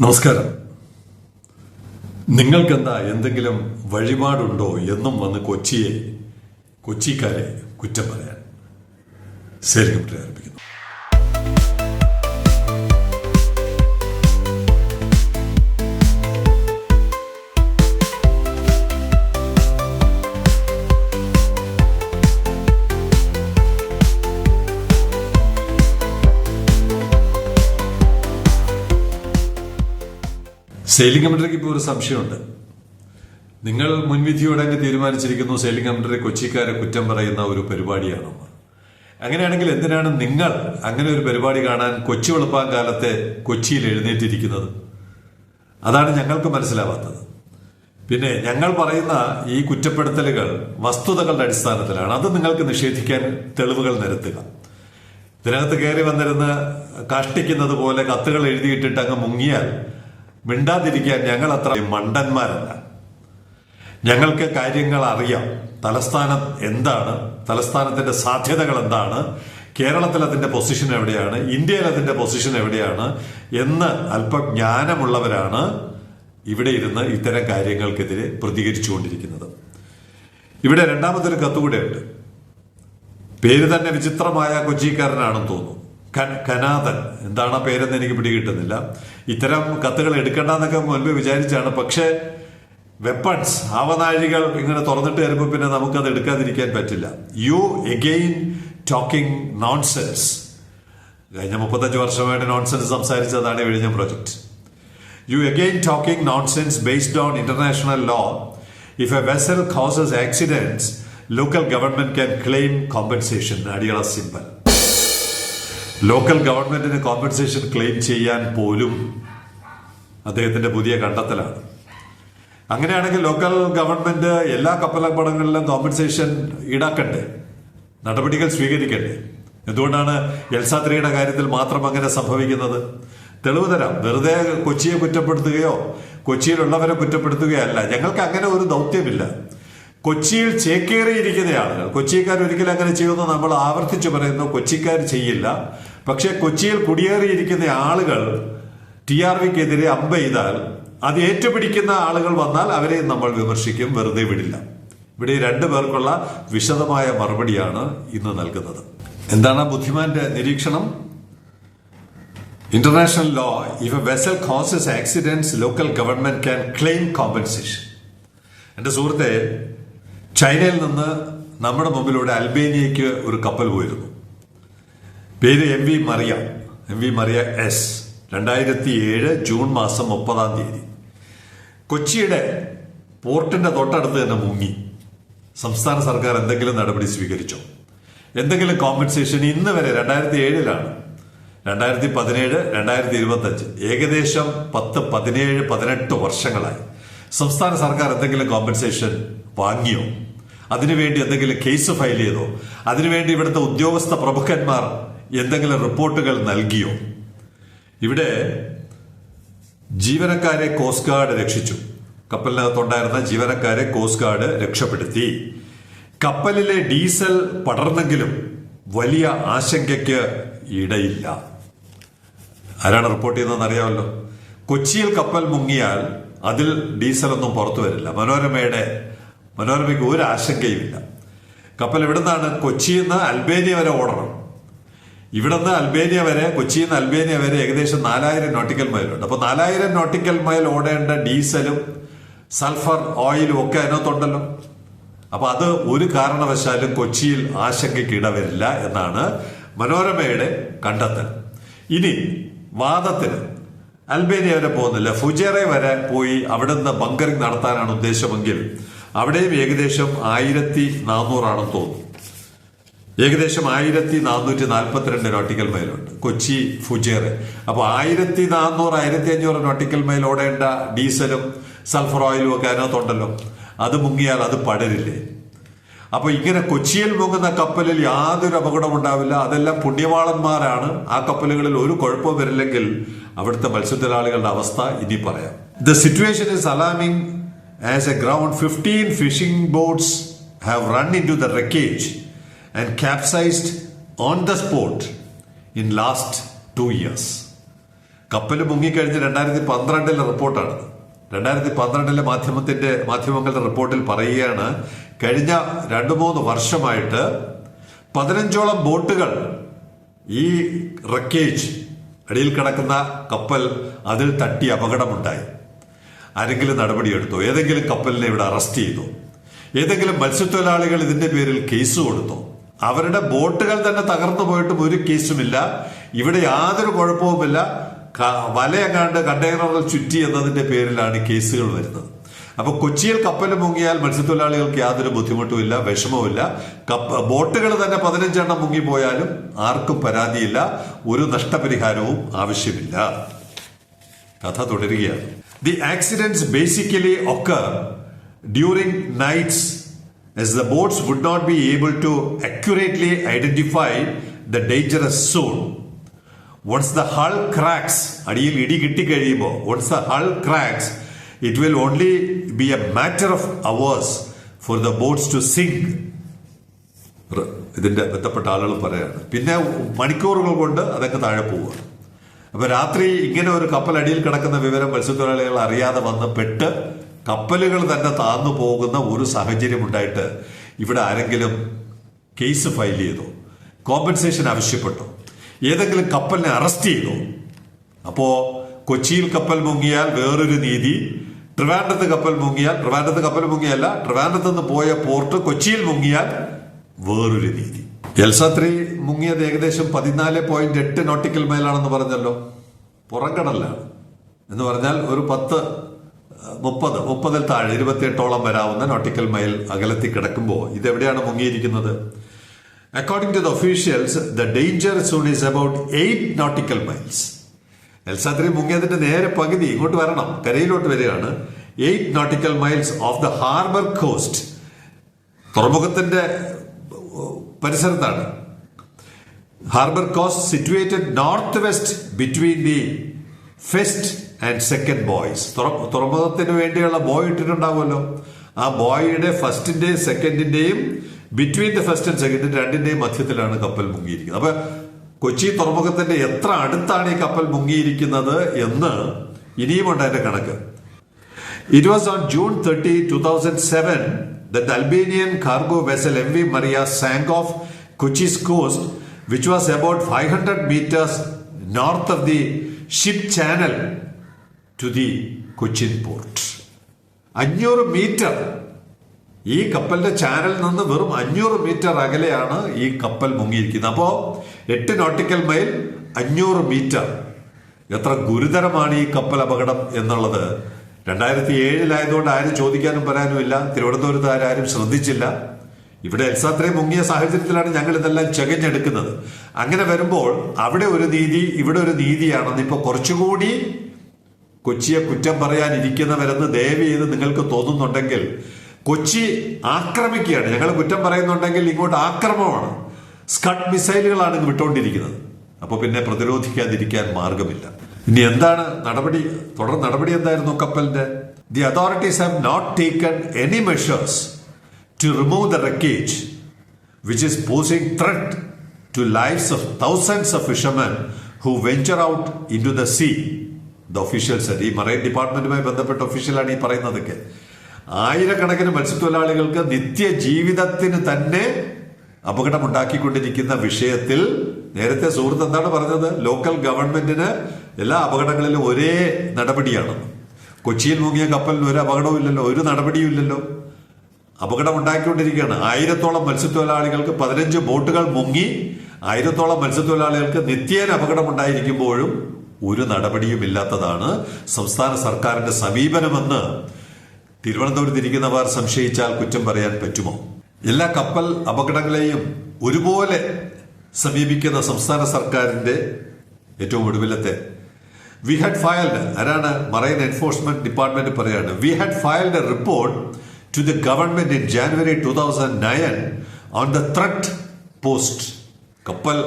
നമസ്കാരം. നിങ്ങൾക്കെന്താ എന്തെങ്കിലും വഴിപാടുണ്ടോ എന്നും വന്ന് കൊച്ചിയെ കൊച്ചിക്കാരെ കുറ്റം പറയാൻ? ശരി ആരംഭിക്കുന്നു. സെയിലിംഗ് കമന്ററിക്ക് ഇപ്പോൾ ഒരു സംശയമുണ്ട്. നിങ്ങൾ മുൻവിധിയോടെ അങ്ങ് തീരുമാനിച്ചിരിക്കുന്നു സെയിലിംഗ് കമന്ററി കൊച്ചിക്കാരെ കുറ്റം പറയുന്ന ഒരു പരിപാടിയാണോ? അങ്ങനെയാണെങ്കിൽ എന്തിനാണ് നിങ്ങൾ അങ്ങനെ ഒരു പരിപാടി കാണാൻ കൊച്ചി വെളുപ്പാൻ കാലത്തെ കൊച്ചിയിൽ എഴുന്നേറ്റിരിക്കുന്നത്? അതാണ് ഞങ്ങൾക്ക് മനസ്സിലാവാത്തത്. പിന്നെ ഞങ്ങൾ പറയുന്ന ഈ കുറ്റപ്പെടുത്തലുകൾ വസ്തുതകളുടെ അടിസ്ഥാനത്തിലാണ്. അത് നിങ്ങൾക്ക് നിഷേധിക്കാൻ തെളിവുകൾ നിരത്തുക. ഇതിനകത്ത് കയറി വന്നിരുന്ന് കാഷ്ടിക്കുന്നത് പോലെ കത്തുകൾ എഴുതിയിട്ടിട്ട് അങ്ങ് മുങ്ങിയാൽ മിണ്ടാതിരിക്കാൻ ഞങ്ങൾ അത്ര മണ്ടന്മാരല്ല. ഞങ്ങൾക്ക് കാര്യങ്ങൾ അറിയാം തലസ്ഥാനം എന്താണ്? തലസ്ഥാനത്തിന്റെ സാധ്യതകൾ എന്താണ്? കേരളത്തിൽ അതിന്റെ പൊസിഷൻ എവിടെയാണ്? ഇന്ത്യയിൽ അതിന്റെ പൊസിഷൻ എവിടെയാണ്? എന്ന് അല്പജ്ഞാനമുള്ളവരാണ് ഇവിടെ ഇരുന്ന് ഇത്തരം കാര്യങ്ങൾക്കെതിരെ പ്രതികരിച്ചുകൊണ്ടിരിക്കുന്നത്. ഇവിടെ രണ്ടാമതൊരു കത്തുകൂടെയുണ്ട് പേര് തന്നെ വിചിത്രമായ കൊച്ചിക്കാരനാണെന്ന് തോന്നുന്നു. കനാഥൻ. എന്താണ് ആ പേരെന്ന് എനിക്ക് പിടികിട്ടുന്നില്ല. ഇത്തരം കത്തുകൾ എടുക്കണ്ടെന്നൊക്കെ മുൻപ് വിചാരിച്ചാണ്. പക്ഷേ വെപ്പൺസ് ആവനാഴികൾ ഇങ്ങനെ തുറന്നിട്ട് വരുമ്പോൾ പിന്നെ നമുക്കത് എടുക്കാതിരിക്കാൻ പറ്റില്ല. യു എഗെയിൻ ടോക്കിംഗ് നോൺസെൻസ് കഴിഞ്ഞ മുപ്പത്തഞ്ച് വർഷമായിട്ട് നോൺസെൻസ് സംസാരിച്ചതാണ് വിഴിഞ്ഞ project you again talking nonsense based on international law if a vessel causes accidents local government can claim compensation അടിയള simple. Local ഗവൺമെന്റിന് കോമ്പൻസേഷൻ ക്ലെയിം ചെയ്യാൻ പോലും അദ്ദേഹത്തിന്റെ പുതിയ കണ്ടെത്തലാണ്. അങ്ങനെയാണെങ്കിൽ ലോക്കൽ ഗവൺമെന്റ് എല്ലാ കപ്പലപ്പടങ്ങളിലും കോമ്പൻസേഷൻ ഈടാക്കണ്ടേ നടപടികൾ സ്വീകരിക്കണ്ടേ? എന്തുകൊണ്ടാണ് എൽസാത്രിയുടെ കാര്യത്തിൽ മാത്രം അങ്ങനെ സംഭവിക്കുന്നത്? തെളിവ് തരാം. വെറുതെ കൊച്ചിയെ കുറ്റപ്പെടുത്തുകയോ കൊച്ചിയിലുള്ളവരെ കുറ്റപ്പെടുത്തുകയല്ല ഞങ്ങൾക്ക് അങ്ങനെ ഒരു ദൗത്യമില്ല. കൊച്ചിയിൽ ചേക്കേറിയിരിക്കുന്ന ആളുകൾ കൊച്ചിക്കാർ ഒരിക്കലും അങ്ങനെ ചെയ്യുമെന്ന് നമ്മൾ ആവർത്തിച്ചു പറയുന്നു. കൊച്ചിക്കാർ ചെയ്യില്ല. പക്ഷെ കൊച്ചിയിൽ കുടിയേറിയിരിക്കുന്ന ആളുകൾ ടി ആർ വിക്കെതിരെ അമ്പ ചെയ്താൽ അത് ഏറ്റുപിടിക്കുന്ന ആളുകൾ വന്നാൽ അവരെ നമ്മൾ വിമർശിക്കും വെറുതെ വിടില്ല. ഇവിടെ രണ്ടു പേർക്കുള്ള വിശദമായ മറുപടിയാണ് ഇന്ന് നൽകുന്നത്. എന്താണ് ബുദ്ധിമാന്റെ നിരീക്ഷണം? International law if a vessel causes accidents local government can claim compensation എന്റെ സുഹൃത്തെ ചൈനയിൽ നിന്ന് നമ്മുടെ മുമ്പിലൂടെ അൽബേനിയയ്ക്ക് ഒരു കപ്പൽ പോയിരുന്നു. പേര് M V Maria. M V Maria S രണ്ടായിരത്തി ഏഴ് ജൂൺ മാസം മുപ്പതാം തീയതി. കൊച്ചിയുടെ പോർട്ടിന്റെ തൊട്ടടുത്ത് തന്നെ മുങ്ങി. സംസ്ഥാന സർക്കാർ എന്തെങ്കിലും നടപടി സ്വീകരിച്ചോ? എന്തെങ്കിലും കോമ്പൻസേഷൻ ഇന്ന് വരെ രണ്ടായിരത്തി ഏഴിലാണ് രണ്ടായിരത്തി പതിനേഴ് രണ്ടായിരത്തി ഇരുപത്തി അഞ്ച് ഏകദേശം പത്ത് പതിനേഴ് പതിനെട്ട് വർഷങ്ങളായി. സംസ്ഥാന സർക്കാർ എന്തെങ്കിലും കോമ്പൻസേഷൻ വാങ്ങിയോ? അതിനുവേണ്ടി എന്തെങ്കിലും കേസ് ഫയൽ ചെയ്തോ? അതിനുവേണ്ടി ഇവിടുത്തെ ഉദ്യോഗസ്ഥ പ്രമുഖന്മാർ എന്തെങ്കിലും റിപ്പോർട്ടുകൾ നൽകിയോ? ഇവിടെ ജീവനക്കാരെ കോസ്റ്റ് ഗാർഡ് രക്ഷിച്ചു. കപ്പലിനകത്തുണ്ടായിരുന്ന ജീവനക്കാരെ കോസ്റ്റ് ഗാർഡ് രക്ഷപ്പെടുത്തി. കപ്പലിലെ ഡീസൽ പടർന്നെങ്കിലും വലിയ ആശങ്കയ്ക്ക് ഇടയില്ല. ആരാണ് റിപ്പോർട്ട് ചെയ്തതെന്ന് അറിയാമല്ലോ. കൊച്ചിയിൽ കപ്പൽ മുങ്ങിയാൽ അതിൽ ഡീസലൊന്നും പുറത്തു വരില്ല. മനോരമയുടെ മനോരമയ്ക്ക് ഒരു ആശങ്കയുമില്ല. കപ്പൽ എവിടുന്നാണ് കൊച്ചിയിൽ നിന്ന് അൽബേനിയ വരെ ഓടണം. ഇവിടുന്ന് അൽബേനിയ വരെ കൊച്ചിയിൽ നിന്ന് അൽബേനിയ വരെ ഏകദേശം നാലായിരം നോട്ടിക്കൽ മൈലുണ്ട് അപ്പൊ നാലായിരം നോട്ടിക്കൽ മൈൽ ഓടേണ്ട ഡീസലും സൾഫർ ഓയിലും ഒക്കെ അതിനകത്തുണ്ടല്ലോ. അപ്പൊ അത് ഒരു കാരണവശാലും കൊച്ചിയിൽ ആശങ്കയ്ക്ക് ഇടവരില്ല എന്നാണ് മനോരമയുടെ കണ്ടെത്തൽ. ഇനി വാദത്തിന്. അൽബേനിയ വരെ പോകുന്നില്ല. ഫുജേറെ വരെ പോയി അവിടുന്ന് ബങ്കറിംഗ് നടത്താനാണ് ഉദ്ദേശമെങ്കിൽ അവിടെയും ഏകദേശം ആയിരത്തി നാനൂറാണെന്ന് തോന്നുന്നു. ഏകദേശം ആയിരത്തി നാനൂറ്റി നാൽപ്പത്തിരണ്ട് നോട്ടിക്കൽ മൈലുണ്ട് കൊച്ചി ഫുജേറെ. അപ്പൊ ആയിരത്തി നാനൂറ് ആയിരത്തി അഞ്ഞൂറ് നോട്ടിക്കൽ മൈൽ ഓടേണ്ട ഡീസലും സൾഫർ ഓയിലും ഒക്കെ അതിനകത്തുണ്ടല്ലോ. അത് മുങ്ങിയാൽ അത് പടരില്ലേ? അപ്പൊ ഇങ്ങനെ കൊച്ചിയിൽ മുങ്ങുന്ന കപ്പലിൽ യാതൊരു അപകടം ഉണ്ടാവില്ല. അതെല്ലാം പുണ്യവാളന്മാരാണ്. ആ കപ്പലുകളിൽ ഒരു കുഴപ്പവും വരില്ലെങ്കിൽ അവിടുത്തെ മത്സ്യത്തൊഴിലാളികളുടെ അവസ്ഥ ഇനി പറയാം. The situation is alarming as a ground fifteen fishing boats have run into the wreckage and capsized on the spot in last two years കപ്പൽ മുങ്ങിക്കഴിഞ്ഞ് രണ്ടായിരത്തി പന്ത്രണ്ടിലെ റിപ്പോർട്ടാണ്. രണ്ടായിരത്തി പന്ത്രണ്ടിലെ മാധ്യമത്തിന്റെ മാധ്യമങ്ങളുടെ റിപ്പോർട്ടിൽ പറയുകയാണ് കഴിഞ്ഞ രണ്ടു മൂന്ന് വർഷമായിട്ട് പതിനഞ്ചോളം ബോട്ടുകൾ ഈ റക്കേജ് അടിയിൽ കിടക്കുന്ന കപ്പൽ അതിൽ തട്ടി അപകടമുണ്ടായി. ആരെങ്കിലും നടപടിയെടുത്തോ? ഏതെങ്കിലും കപ്പലിനെ ഇവിടെ അറസ്റ്റ് ചെയ്തോ? ഏതെങ്കിലും മത്സ്യത്തൊഴിലാളികൾ ഇതിന്റെ പേരിൽ കേസ് കൊടുത്തോ? അവരുടെ ബോട്ടുകൾ തന്നെ തകർന്നു പോയിട്ടും ഒരു കേസുമില്ല. ഇവിടെ യാതൊരു കുഴപ്പവുമില്ല. വലയെങ്ങാണ്ട് കണ്ടെയ്നറുകൾ ചുറ്റി എന്നതിന്റെ പേരിലാണ് കേസുകൾ വരുന്നത്. അപ്പൊ കൊച്ചിയിൽ കപ്പൽ മുങ്ങിയാൽ മത്സ്യത്തൊഴിലാളികൾക്ക് യാതൊരു ബുദ്ധിമുട്ടുമില്ല വിഷമവുമില്ല. കപ്പ ബോട്ടുകൾ തന്നെ പതിനഞ്ചെണ്ണം മുങ്ങിപ്പോയാലും ആർക്കും പരാതിയില്ല ഒരു നഷ്ടപരിഹാരവും ആവശ്യമില്ല. കഥ തുടരുകയാണ്. The accidents basically occur during nights as the boats would not be able to accurately identify the dangerous zone. Once the hull cracks, അടിയിൽ ഇടി കിട്ടിക്കഴിയുമ്പോൾ once the hull cracks, it will only be a matter of hours for the boats to sink. ഇതിന്റെ ബന്ധപ്പെട്ട ആളുകൾ പറയാണ് പിന്നെ മണിക്കൂറുകൾ കൊണ്ട് അതൊക്കെ താഴെ പോവുക അപ്പൊ രാത്രി ഇങ്ങനെ ഒരു കപ്പൽ അടിയിൽ കിടക്കുന്ന വിവരം മത്സ്യത്തൊഴിലാളികൾ അറിയാതെ വന്ന് പെട്ട് കപ്പലുകൾ തന്നെ താന്നു പോകുന്ന ഒരു സാഹചര്യം ഉണ്ടായിട്ട് ഇവിടെ ആരെങ്കിലും കേസ് ഫയൽ ചെയ്തോ? കോമ്പൻസേഷൻ ആവശ്യപ്പെട്ടോ? ഏതെങ്കിലും കപ്പലിനെ അറസ്റ്റ് ചെയ്തു? അപ്പോ കൊച്ചിയിൽ കപ്പൽ മുങ്ങിയാൽ വേറൊരു നീതി ട്രിവാൻഡ്രത്ത് കപ്പൽ മുങ്ങിയാൽ ട്രിവാൻഡ്രത്ത് കപ്പൽ മുങ്ങിയല്ല ട്രിവാൻഡ്രത്ത് നിന്ന് പോയ പോർട്ട് കൊച്ചിയിൽ മുങ്ങിയാൽ വേറൊരു നീതി. എൽസാത്രി മുങ്ങിയത് ഏകദേശം പതിനാല് പോയിന്റ് എട്ട് നോട്ടിക്കൽ മൈലാണെന്ന് പറഞ്ഞല്ലോ. പുറംകടലാണ് എന്ന് പറഞ്ഞാൽ ഒരു പത്ത് മുപ്പത് മുപ്പതിൽ താഴെ ഇരുപത്തിയെട്ടോളം വരാവുന്ന നോട്ടിക്കൽ മൈൽ അകലത്തിൽ കിടക്കുമ്പോൾ ഇതെവിടെയാണ് മുങ്ങിയിരിക്കുന്നത്? According to the officials the danger zone is about eight nautical miles Elsa three മുങ്ങിയതിന്റെ നേരെ പകുതി ഇങ്ങോട്ട് വരണം. കരയിലോട്ട് വരികയാണ്. Eight nautical miles off the harbour coast തുറമുഖത്തിന്റെ പരിസരത്താണ്. Harbour coast situated north west between the first and second buoys തുറമുഖത്തിന് വേണ്ടിയുള്ള buoy ഇട്ടിട്ടുണ്ടാവുമല്ലോ. ആ ബോയിയുടെ ഫസ്റ്റിന്റെയും സെക്കൻഡിന്റെയും between the first and second രണ്ടിന്റെയും മധ്യത്തിലാണ് കപ്പൽ മുങ്ങിയിരിക്കുന്നത്. അപ്പൊ കൊച്ചി തുറമുഖത്തിന്റെ എത്ര അടുത്താണ് ഈ കപ്പൽ മുങ്ങിയിരിക്കുന്നത് എന്ന് ഇനിയുമുണ്ട് അതിന്റെ കണക്ക്. It was on June thirty on June 30, 2007 that cargo vessel M V Maria sank off Kochi's coast which was was about 500 meters north of the ship channel to the Cochin port അഞ്ഞൂറ് metre. ഈ കപ്പലിന്റെ ചാനലിൽ നിന്ന് വെറും അഞ്ഞൂറ് metre അകലെയാണ് ഈ കപ്പൽ മുങ്ങിയിരിക്കുന്നത്. അപ്പോ എട്ട് നോട്ടിക്കൽ മൈൽ അഞ്ഞൂറ് മീറ്റർ. എത്ര ഗുരുതരമാണ് ഈ കപ്പൽ അപകടം എന്നുള്ളത്. രണ്ടായിരത്തി ഏഴിലായതുകൊണ്ട് ആരും ചോദിക്കാനും പറയാനും ഇല്ല. തിരുവനന്തപുരത്ത് ആരും ശ്രദ്ധിച്ചില്ല. ഇവിടെ എൽസാത്രയെ മുങ്ങിയ സാഹചര്യത്തിലാണ് ഞങ്ങൾ ഇതെല്ലാം ചകഞ്ഞെടുക്കുന്നത്. അങ്ങനെ വരുമ്പോൾ അവിടെ ഒരു നീതി ഇവിടെ ഒരു നീതിയാണെന്ന് ഇപ്പൊ കുറച്ചുകൂടി കൊച്ചിയെ കുറ്റം പറയാനിരിക്കുന്നവരെന്ന് ദയവ് ചെയ്ത് നിങ്ങൾക്ക് തോന്നുന്നുണ്ടെങ്കിൽ കൊച്ചി ആക്രമിക്കുകയാണ്. ഞങ്ങൾ കുറ്റം പറയുന്നുണ്ടെങ്കിൽ ഇങ്ങോട്ട് ആക്രമമാണ്. സ്കട്ട് മിസൈലുകളാണ് ഇങ്ങ് വിട്ടുകൊണ്ടിരിക്കുന്നത് അപ്പോൾ പിന്നെ പ്രതിരോധിക്കാതിരിക്കാൻ മാർഗമില്ല. ഇനി എന്താണ് നടപടി? തുടർ നടപടി എന്തായിരുന്നു കപ്പലിന്റെ? The authorities have not taken any measures to remove the wreckage which is posing threat to lives of thousands of fishermen who venture out into the The officials officials ഈ മറൈൻ ഡിപ്പാർട്ട്മെന്റുമായി ബന്ധപ്പെട്ട ഒഫീഷ്യലാണ് ഈ പറയുന്നതൊക്കെ. ആയിരക്കണക്കിന് മത്സ്യത്തൊഴിലാളികൾക്ക് നിത്യ ജീവിതത്തിന് തന്നെ അപകടമുണ്ടാക്കിക്കൊണ്ടിരിക്കുന്ന വിഷയത്തിൽ നേരത്തെ സുഹൃത്ത് എന്താണ് പറഞ്ഞത്? ലോക്കൽ ഗവൺമെന്റിന് എല്ലാ അപകടങ്ങളിലും ഒരേ നടപടിയാണ്. കൊച്ചിയിൽ മുങ്ങിയ കപ്പലിന് ഒരു അപകടവും ഇല്ലല്ലോ ഒരു നടപടിയും ഇല്ലല്ലോ. അപകടം ഉണ്ടാക്കിക്കൊണ്ടിരിക്കുകയാണ് ആയിരത്തോളം മത്സ്യത്തൊഴിലാളികൾക്ക് പതിനഞ്ച് ബോട്ടുകൾ മുങ്ങി ആയിരത്തോളം മത്സ്യത്തൊഴിലാളികൾക്ക് നിത്യേന അപകടം ഉണ്ടായിരിക്കുമ്പോഴും ഒരു നടപടിയും ഇല്ലാത്തതാണ് സംസ്ഥാന സർക്കാരിന്റെ സമീപനമെന്ന് തിരുവനന്തപുരത്ത് ഇരിക്കുന്നവർ സംശയിച്ചാൽ കുറ്റം പറയാൻ പറ്റുമോ? എല്ലാ കപ്പൽ അപകടങ്ങളെയും ഒരുപോലെ സമീപിക്കുന്ന സംസ്ഥാന സർക്കാരിന്റെ ഏറ്റവും ഒടുവിലത്തെ. വി ഹാഡ് ഫയൽഡ് ആരാണ്? മറൈൻ എൻഫോഴ്സ്മെന്റ് ഡിപ്പാർട്ട്മെന്റ് പറയാണ്. We had filed a report to the government in January two thousand nine on the threat posed കപ്പൽ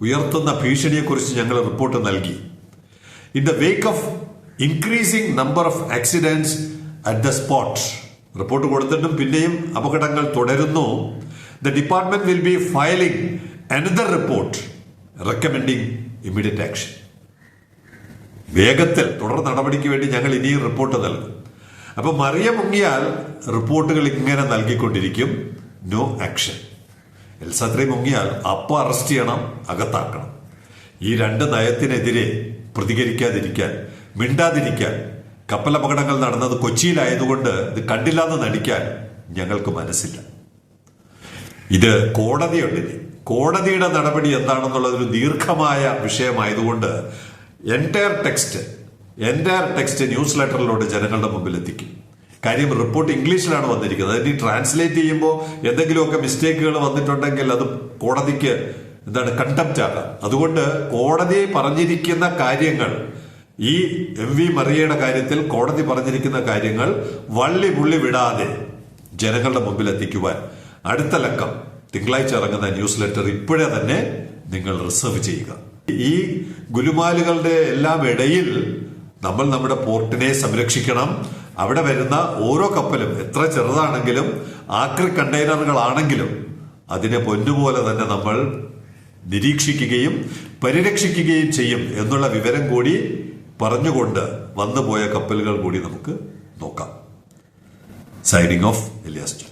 ഉയർത്തുന്ന ഭീഷണിയെക്കുറിച്ച് ഞങ്ങൾ റിപ്പോർട്ട് നൽകി. In the wake of increasing number of accidents at the spot report കൊടുത്തിട്ടും പിന്നെയും അപകടങ്ങൾ തുടരുന്നു. The department will be filing another report recommending immediate action വേഗത്തിൽ തുടർ നടപടിക്ക് വേണ്ടി ഞങ്ങൾ ഇനിയും റിപ്പോർട്ട് നൽകും. അപ്പൊ മറിയ മുങ്ങിയാൽ റിപ്പോർട്ടുകൾ ഇങ്ങനെ നൽകിക്കൊണ്ടിരിക്കും. നോ ആക്ഷൻ എൽസത്രി മുങ്ങിയാൽ അപ്പോൾ അറസ്റ്റ് ചെയ്യണം അകത്താക്കണം. ഈ രണ്ട് നയത്തിനെതിരെ പ്രതികരിക്കാതിരിക്കാൻ മിണ്ടാതിരിക്കാൻ കപ്പലപകടങ്ങൾ നടന്നത് കൊച്ചിയിലായതുകൊണ്ട് ഇത് കണ്ടില്ലാന്ന് നടിക്കാൻ ഞങ്ങൾക്ക് മനസ്സില്ല. ഇത് കോടതിയുണ്ട്. കോടതിയുടെ നടപടി എന്താണെന്നുള്ളത് ഒരു ദീർഘമായ വിഷയമായതുകൊണ്ട് entire text entire text news ലെറ്ററിലൂടെ ജനങ്ങളുടെ മുമ്പിൽ എത്തിക്കും. കാര്യം റിപ്പോർട്ട് ഇംഗ്ലീഷിലാണ് വന്നിരിക്കുന്നത്. അതിന് ട്രാൻസ്ലേറ്റ് ചെയ്യുമ്പോൾ എന്തെങ്കിലുമൊക്കെ മിസ്റ്റേക്കുകൾ വന്നിട്ടുണ്ടെങ്കിൽ അത് കോടതിക്ക് എന്താണ് കണ്ടംപ്റ്റ് ആകാം അതുകൊണ്ട് കോടതി പറഞ്ഞിരിക്കുന്ന കാര്യങ്ങൾ ഈ എം വി മറിയയുടെ കാര്യത്തിൽ കോടതി പറഞ്ഞിരിക്കുന്ന കാര്യങ്ങൾ വള്ളി പുള്ളി വിടാതെ ജനങ്ങളുടെ മുമ്പിൽ എത്തിക്കുവാൻ അടുത്ത ലക്കം തിങ്കളാഴ്ച ഇറങ്ങുന്ന ന്യൂസ് ലെറ്റർ ഇപ്പോഴേ തന്നെ നിങ്ങൾ റിസർവ് ചെയ്യുക. ഈ ഗുലുമാലുകളുടെ എല്ലാം ഇടയിൽ നമ്മൾ നമ്മുടെ പോർട്ടിനെ സംരക്ഷിക്കണം. അവിടെ വരുന്ന ഓരോ കപ്പലും എത്ര ചെറുതാണെങ്കിലും ആക്രി കണ്ടെയ്നറുകളാണെങ്കിലും അതിനെ പൊന്നുപോലെ തന്നെ നമ്മൾ നിരീക്ഷിക്കുകയും പരിരക്ഷിക്കുകയും ചെയ്യും എന്നുള്ള വിവരം കൂടി പറഞ്ഞുകൊണ്ട് വന്നുപോയ കപ്പലുകൾ കൂടി നമുക്ക് നോക്കാം. Siding of Elias